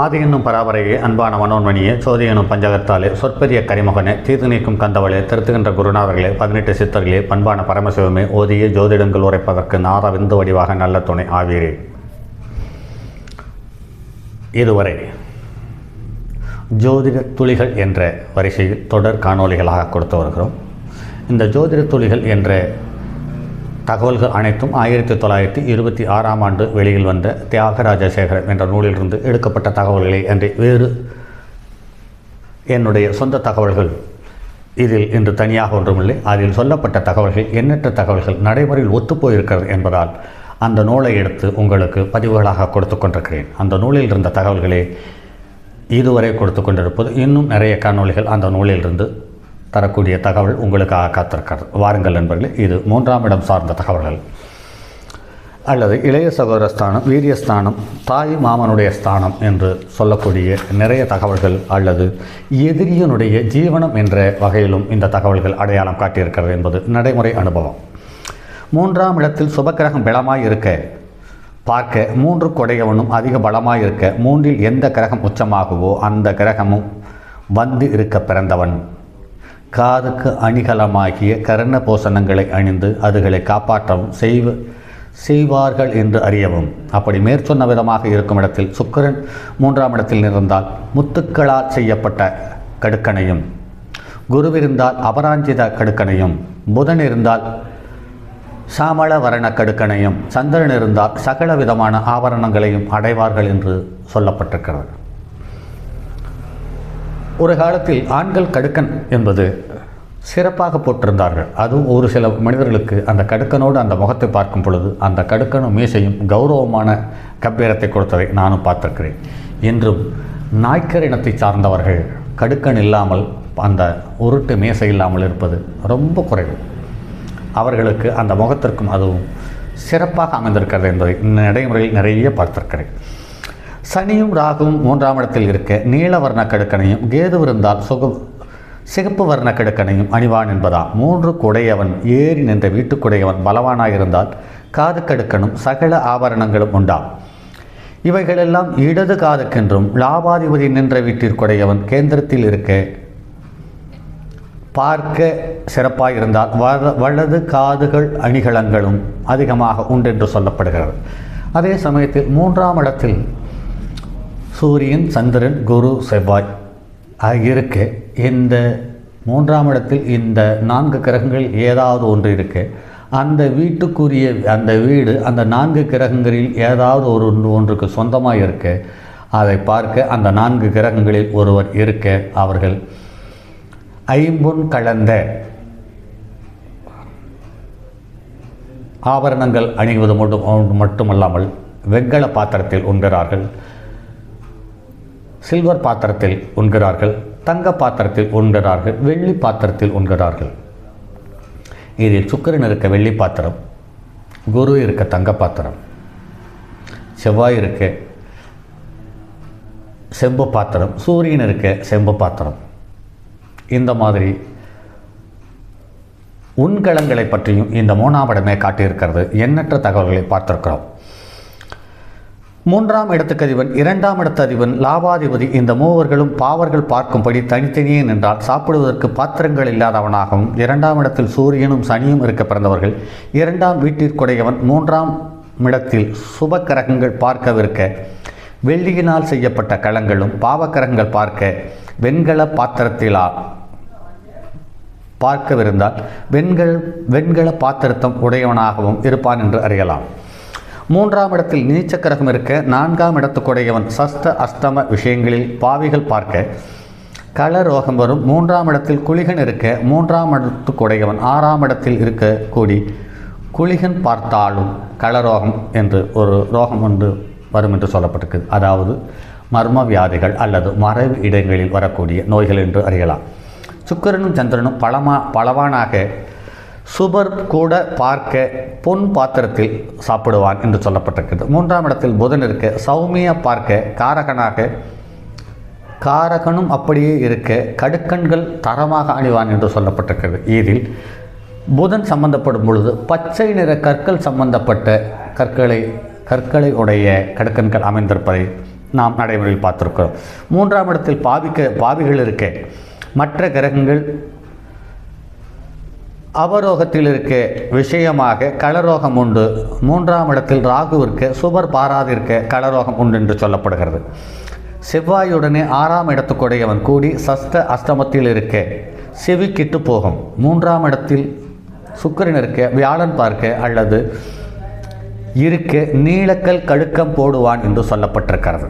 ஆதி என்னும் பராபரையே அன்பான மனோன்மணியே சோதியனும் பஞ்சகத்தாலே சொற்பெரிய கரிமகனே தீர்த்து நீக்கும் கந்தவளே திருத்துகின்ற குருநாதர்களே பதினெட்டு சித்தர்களே பண்பான பரமசிவமே ஓதிய ஜோதிடங்கள் உரைப்பதற்கு நார விந்து வடிவாக நல்ல துணை ஆவீரே. இதுவரை ஜோதிட துளிகள் என்ற வரிசையில் தொடர் காணொளிகளாக கொடுத்து வருகிறோம். இந்த ஜோதிட துளிகள் என்ற தகவல்கள் அனைத்தும் ஆயிரத்தி தொள்ளாயிரத்தி இருபத்தி ஆறாம் ஆண்டு வெளியில் வந்த தியாகராஜ சேகரன் என்ற நூலிலிருந்து எடுக்கப்பட்ட தகவல்களை அன்றி வேறு என்னுடைய சொந்த தகவல்கள். இதில் இன்று தனியாக ஒன்றுமில்லை. அதில் சொல்லப்பட்ட தகவல்கள் எண்ணற்ற தகவல்கள் நடைமுறையில் ஒத்துப்போயிருக்கிறது என்பதால் அந்த நூலை எடுத்து உங்களுக்கு பதிவுகளாக கொடுத்து கொண்டிருக்கிறேன். அந்த நூலில் இருந்த தகவல்களே இதுவரை கொடுத்து கொண்டிருப்பது இன்னும் நிறைய காணொலிகள் அந்த நூலிலிருந்து தரக்கூடிய தகவல் உங்களுக்காக காத்திருக்கிறது. வாருங்கள் நண்பர்களே இது மூன்றாம் இடம் சார்ந்த தகவல்கள். அல்லது இளைய சகோதர ஸ்தானம் வீரியஸ்தானம் தாய் மாமனுடைய ஸ்தானம் என்று சொல்லக்கூடிய நிறைய தகவல்கள் அல்லது எதிரியனுடைய ஜீவனம் என்ற வகையிலும் இந்த தகவல்கள் அடையாளம் காட்டியிருக்கிறது என்பது நடைமுறை அனுபவம். மூன்றாம் இடத்தில் சுபக்கிரகம் பலமாய் இருக்க பார்க்க மூன்று கொடையவனும் அதிக பலமாக இருக்க மூன்றில் எந்த கிரகம் உச்சமாகவோ அந்த கிரகமும் வந்து இருக்க பிறந்தவன். காதுக்கு அணிகலமாகிய கரண போசனங்களை அணிந்து அதுகளை காப்பாற்றவும் செய்வ செய்வார்கள் என்று அறியவும். அப்படி மேற்சொன்ன விதமாக இருக்கும் இடத்தில் சுக்கிரன் மூன்றாம் இடத்தில் இருந்தால் முத்துக்களால் செய்யப்பட்ட கடுக்கனையும் குருவிருந்தால் அபராஞ்சித கடுக்கனையும் புதன் இருந்தால் சாமள வரண கடுக்கனையும் சந்திரன் இருந்தால் சகல விதமான ஆபரணங்களையும் அடைவார்கள் என்று சொல்லப்பட்டிருக்கிறது. ஒரு காலத்தில் ஆண்கள் கடுக்கன் என்பது சிறப்பாக போட்டிருந்தார்கள். அதுவும் ஒரு சில மனிதர்களுக்கு அந்த கடுக்கனோடு அந்த முகத்தை பார்க்கும் பொழுது அந்த கடுக்கனும் மீசையும் கௌரவமான கம்பீரத்தை கொடுத்ததை நானும் பார்த்திருக்கிறேன். இன்றும் நாய்க்கர் இனத்தை சார்ந்தவர்கள் கடுக்கன் இல்லாமல் அந்த உருட்டு மேசை இல்லாமல் இருப்பது ரொம்ப குறைவு. அவர்களுக்கு அந்த முகத்திற்கும் அதுவும் சிறப்பாக அமைந்திருக்கிறது என்பதை நடைமுறையில் நிறைய பார்த்திருக்கிறேன். சனியும் ராகுவும் மூன்றாம் இடத்தில் இருக்க நீல வர்ண கடுக்கனையும் கேது இருந்தால் சுக சிகப்பு வர்ண கடுக்கனையும் அணிவான் என்பதாம். மூன்று குடையவன் ஏறி நின்ற வீட்டுக்குடையவன் பலவானாயிருந்தால் காது கடுக்கனும் சகல ஆபரணங்களும் உண்டாம். இவைகளெல்லாம் இடது காதுக்கென்றும் லாபாதிபதி நின்ற வீட்டிற்குடையவன் கேந்திரத்தில் இருக்க பார்க்க சிறப்பாக இருந்தால் வல வலது காதுகள் அணிகலங்களும் அதிகமாக உண்டென்று சொல்லப்படுகிறது. அதே சமயத்தில் மூன்றாம் இடத்தில் சூரியன் சந்திரன் குரு செவ்வாய் இருக்க இந்த மூன்றாம் இடத்தில் இந்த நான்கு கிரகங்கள் ஏதாவது ஒன்று இருக்கு. அந்த வீட்டுக்குரிய அந்த வீடு அந்த நான்கு கிரகங்களில் ஏதாவது ஒரு ஒன்று ஒன்றுக்கு சொந்தமாக இருக்க. அதை பார்க்க அந்த நான்கு கிரகங்களில் ஒருவர் இருக்க அவர்கள். ஐம்பொன் கலந்த ஆபரணங்கள் அணிவது மட்டும் மட்டுமல்லாமல் வெங்கல பாத்திரத்தில் உண்கிறார்கள். சில்வர் பாத்திரத்தில் உண்கிறார்கள் தங்க பாத்திரத்தில் உண்கிறார்கள் வெள்ளி பாத்திரத்தில் உண்கிறார்கள். இதில் சுக்கரன் இருக்க வெள்ளி பாத்திரம் குரு இருக்க தங்க பாத்திரம் செவ்வாய் இருக்க செம்பு பாத்திரம் சூரியன் இருக்க செம்பு பாத்திரம். இந்த மாதிரி உண்கலங்களை பற்றியும் இந்த மூணாம் இடமே காட்டியிருக்கிறது. எண்ணற்ற தகவல்களை பார்த்திருக்கிறோம். மூன்றாம் இடத்துக்கு அதிபன் இரண்டாம் இடத்து அதிபன் லாபாதிபதி இந்த மூவர்களும் பாவர்கள் பார்க்கும்படி தனித்தனியே நின்றால் சாப்பிடுவதற்கு பாத்திரங்கள் இல்லாதவனாகவும் இரண்டாம் இடத்தில் சூரியனும் சனியும் இருக்க பிறந்தவர்கள் இரண்டாம் வீட்டிற்குடையவன் மூன்றாம் இடத்தில் சுப கிரகங்கள் பார்க்கவிருக்க வெள்ளியினால் செய்யப்பட்ட களங்களும் பாவக்கிரகங்கள் பார்க்க வெண்கல பாத்திரத்திலா பார்க்கவிருந்தால் வெண்கள் வெண்கல பாத்திரத்தம் உடையவனாகவும் இருப்பான் என்று அறியலாம். மூன்றாம் இடத்தில் நீச்சக்கரகம் இருக்க நான்காம் இடத்துக்குடையவன் சஸ்த அஸ்தம விஷயங்களில் பாவிகள் பார்க்க களரோகம் வரும். மூன்றாம் இடத்தில் குளிகன் இருக்க மூன்றாம் இடத்துக்குடையவன் ஆறாம் இடத்தில் இருக்க கூடி குளிகன் பார்த்தாலும் களரோகம் என்று ஒரு ரோகம் ஒன்று வரும் என்று சொல்லப்பட்டிருக்கு அதாவது மர்ம வியாதிகள் அல்லது மறைவு இடங்களில் வரக்கூடிய நோய்கள் என்று அறியலாம். சுக்கரனும் சந்திரனும் பலமா பலவானாக சுபர் கூட பார்க்க பொன் பாத்திரத்தில் சாப்பிடுவான் என்று சொல்லப்பட்டிருக்கிறது. மூன்றாம் இடத்தில் புதன் இருக்க சௌமிய பார்க்க காரகனாக காரகனும் அப்படியே இருக்க கடுக்கண்கள் தரமாக அணிவான் என்று சொல்லப்பட்டிருக்கிறது. இதில் புதன் சம்பந்தப்படும் பொழுது பச்சை நிற கற்கள் சம்பந்தப்பட்ட கற்களை கற்களை உடைய கடுக்கண்கள் அமைந்திருப்பதை நாம் நடைமுறையில் பார்த்துருக்கிறோம். மூன்றாம் இடத்தில் பாவிக்க பாவிகள் இருக்க மற்ற கிரகங்கள் அவரோகத்தில் இருக்க விஷயமாக களரோகம் உண்டு. மூன்றாம் இடத்தில் ராகு இருக்க சுபர் பாராதிருக்க களரோகம் உண்டு என்று சொல்லப்படுகிறது. செவ்வாயுடனே ஆறாம் இடத்துக்குடையவன் கூடி சஸ்த அஸ்தமத்தில் இருக்க செவிக்கிட்டு போகும். மூன்றாம் இடத்தில் சுக்கரன் இருக்க வியாழன் பார்க்க அல்லது இருக்க நீலக்கல் கழுக்கம் போடுவான் என்று சொல்லப்பட்டிருக்கிறது.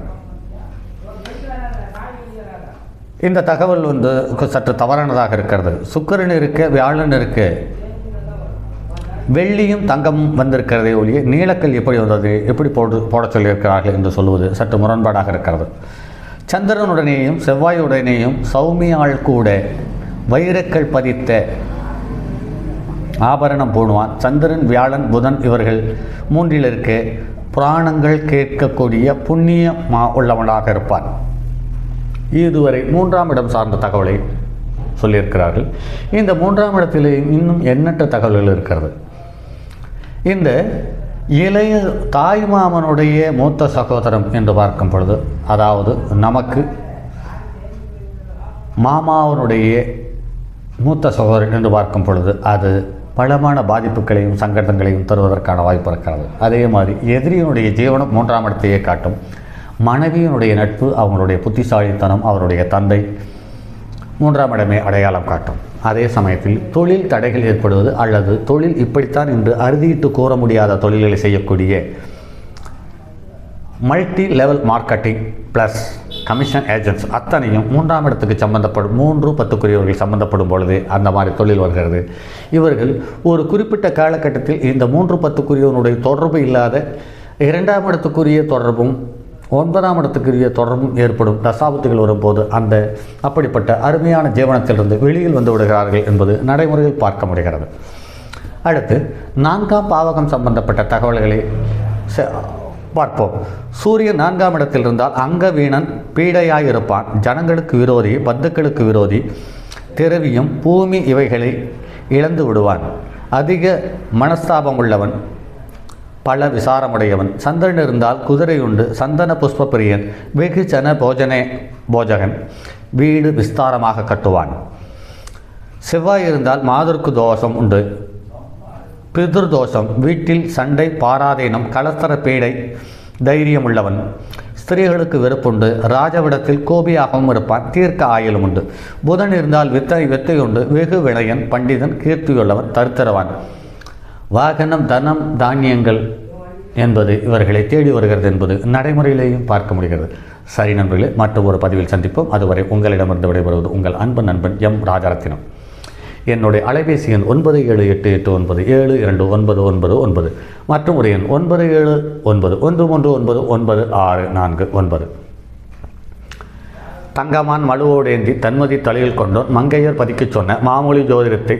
இந்த தகவல் வந்து சற்று தவறானதாக இருக்கிறது. சுக்கிரன் இருக்க வியாழன் இருக்கு வெள்ளியும் தங்கமும் வந்திருக்கிறதே ஒழிய நீலக்கல் எப்படி வந்தது எப்படி போடு போட சொல்லியிருக்கிறார்கள் என்று சொல்வது சற்று முரண்பாடாக இருக்கிறது. சந்திரனுடனேயும் செவ்வாயுடனேயும் சௌமியாள் கூட வைரக்கல் பதித்த ஆபரணம் போடுவான். சந்திரன் வியாழன் புதன் இவர்கள் மூன்றில் இருக்க புராணங்கள் கேட்கக்கூடிய புண்ணியமா உள்ளவனாக இருப்பான். இதுவரை மூன்றாம் இடம் சார்ந்த தகவலை சொல்லியிருக்கிறார்கள். இந்த மூன்றாம் இடத்தில் இன்னும் எண்ணற்ற தகவல்கள் இருக்கிறது. இந்த இளைய தாய்மாமனுடைய மூத்த சகோதரம் என்று பார்க்கும் பொழுது அதாவது நமக்கு மாமாவனுடைய மூத்த சகோதரன் என்று பார்க்கும் பொழுது அது பலமான பாதிப்புகளையும் சங்கடங்களையும் தருவதற்கான வாய்ப்பு இருக்கிறது. அதே மாதிரி எதிரியினுடைய ஜீவனம் மூன்றாம் இடத்தையே காட்டும். மனைவியினுடைய நட்பு அவங்களுடைய புத்திசாலித்தனம் அவருடைய தந்தை மூன்றாம் இடமே அடையாளம் காட்டும். அதே சமயத்தில் தொழில் தடைகள் ஏற்படுவது அல்லது தொழில் இப்படித்தான் என்று அறுதியிட்டு கூற முடியாத தொழில்களை செய்யக்கூடிய multi level marketing plus commission agents அத்தனையும் மூன்றாம் இடத்துக்கு சம்பந்தப்படும் மூன்று பத்துக்குரியவர்கள் சம்பந்தப்படும் பொழுது அந்த மாதிரி தொழில் வருகிறது. இவர்கள் ஒரு குறிப்பிட்ட காலகட்டத்தில் இந்த மூன்று பத்துக்குரியவனுடைய தொடர்பு இல்லாத இரண்டாம் இடத்துக்குரிய தொடர்பும் ஒன்பதாம் இடத்துக்குரிய தொடர்பும் ஏற்படும் தசாபத்துகள் வரும்போது அந்த அப்படிப்பட்ட அருமையான ஜீவனத்திலிருந்து வெளியில் வந்து விடுகிறார்கள் என்பது நடைமுறையில் பார்க்க முடிகிறது. அடுத்து நான்காம் பாவகம் சம்பந்தப்பட்ட தகவல்களை ச- பார்ப்போம். சூரியன் நான்காம் இடத்தில் இருந்தால் அங்க வீணன் பீடையாய் இருப்பான் ஜனங்களுக்கு விரோதி பந்துக்களுக்கு விரோதி திறவியும் பூமி இவைகளை இழந்து விடுவான். அதிக மனஸ்தாபம் உள்ளவன் பல விசாரமுடையவன். சந்திரன் இருந்தால் குதிரை உண்டு. சந்தன புஷ்ப பிரியன் வெகு ஜன போஜனே போஜகன். வீடு விஸ்தாரமாக கட்டுவான். செவ்வாய் இருந்தால் மாதருக்கு தோஷம் உண்டு. பிதிர்தோஷம். வீட்டில் சண்டை பாராதீனம். கலஸ்தர பீடை தைரியம் உள்ளவன் ஸ்திரீகளுக்கு வெறுப்புண்டு. ராஜவிடத்தில் கோபியாகவும் இருப்பான். தீர்க்க ஆயிலும் உண்டு. புதன் இருந்தால் வித்தை வித்தை உண்டு. வெகு விளையன் பண்டிதன் கீர்த்தியுள்ளவன் தருத்தரவான். வாகனம் தனம் தானியங்கள் என்பது இவர்களை தேடி வருகிறது என்பது நடைமுறையிலேயும் பார்க்க முடிகிறது. சரி நண்பர்களே மற்றொரு ஒரு பதிவில் சந்திப்போம். அதுவரை உங்களிடமிருந்து விடைபெறுவது உங்கள் அன்பு நண்பன் எம் ராஜரத்தினம். என்னுடைய அலைபேசி எண் ஒன்பது ஏழு எட்டு எட்டு ஒன்பது ஏழு இரண்டு ஒன்பது ஒன்பது ஒன்பது மற்றும் ஒரு எண் ஒன்பது ஏழு ஒன்பது ஒன்று மூன்று ஒன்பது ஒன்பது ஆறு நான்கு ஒன்பது. தங்கமான் மலுவோடேந்தி தன்மதி தலையில் கொண்டோன் மங்கையர் பதிக்கச் சொன்ன மாமூலி ஜோதிடத்தை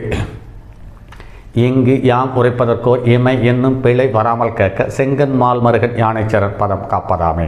இங்கு யாம் உரைப்பதற்கோ இமை என்னும் பிழை வராமல் கேட்க செங்கன் மால்மருகன் யானைச்சரன் பதம் காப்பதாமே.